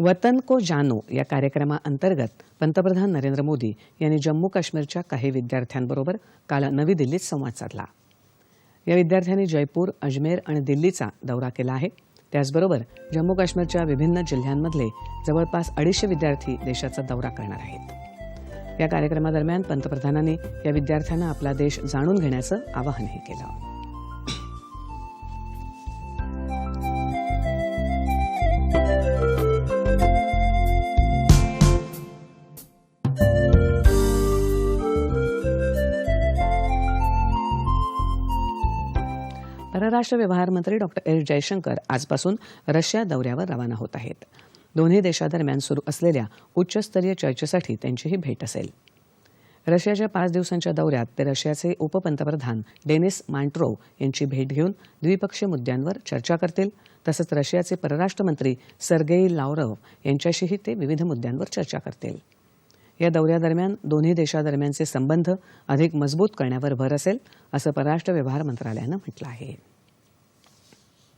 वतन को जानो या कार्यक्रमाअंतर्गत पंतप्रधान नरेंद्र मोदी यांनी जम्मू काश्मीरच्या काही विद्यार्थ्यांबरोबर काल नवी दिल्लीत संवाद साधला. या विद्यार्थ्यांनी जयपूर अजमेर आणि दिल्लीचा दौरा केला आहे. त्याचबरोबर जम्मू काश्मीरच्या विभिन्न जिल्ह्यांमधले जवळपास अडीचशे विद्यार्थी देशाचा दौरा करणार आहेत. या कार्यक्रमादरम्यान पंतप्रधानांनी या विद्यार्थ्यांना आपला देश जाणून घेण्याचं आवाहनही केलं. परराष्ट्र व्यवहार मंत्री डॉक्टर एस. जयशंकर आजपासून रशिया दौऱ्यावर रवाना होत आहेत. दोन्ही देशादरम्यान सुरू असलेल्या उच्चस्तरीय चर्चेसाठी त्यांची ही भेट असेल. रशियाच्या पाच दिवसांच्या दौऱ्यात ते रशियाचे उपपंतप्रधान डेनिस मांट्रोव यांची भेट घेऊन द्विपक्षीय मुद्द्यांवर चर्चा करतील तसंच रशियाचे परराष्ट्र मंत्री सर्गेई लावरव यांच्याशीही ते विविध मुद्द्यांवर चर्चा करतील. या दौऱ्यादरम्यान दोन्ही देशादरम्यानचे संबंध अधिक मजबूत करण्यावर भर असेल असं परराष्ट्र व्यवहार मंत्रालयानं म्हटलं आहे.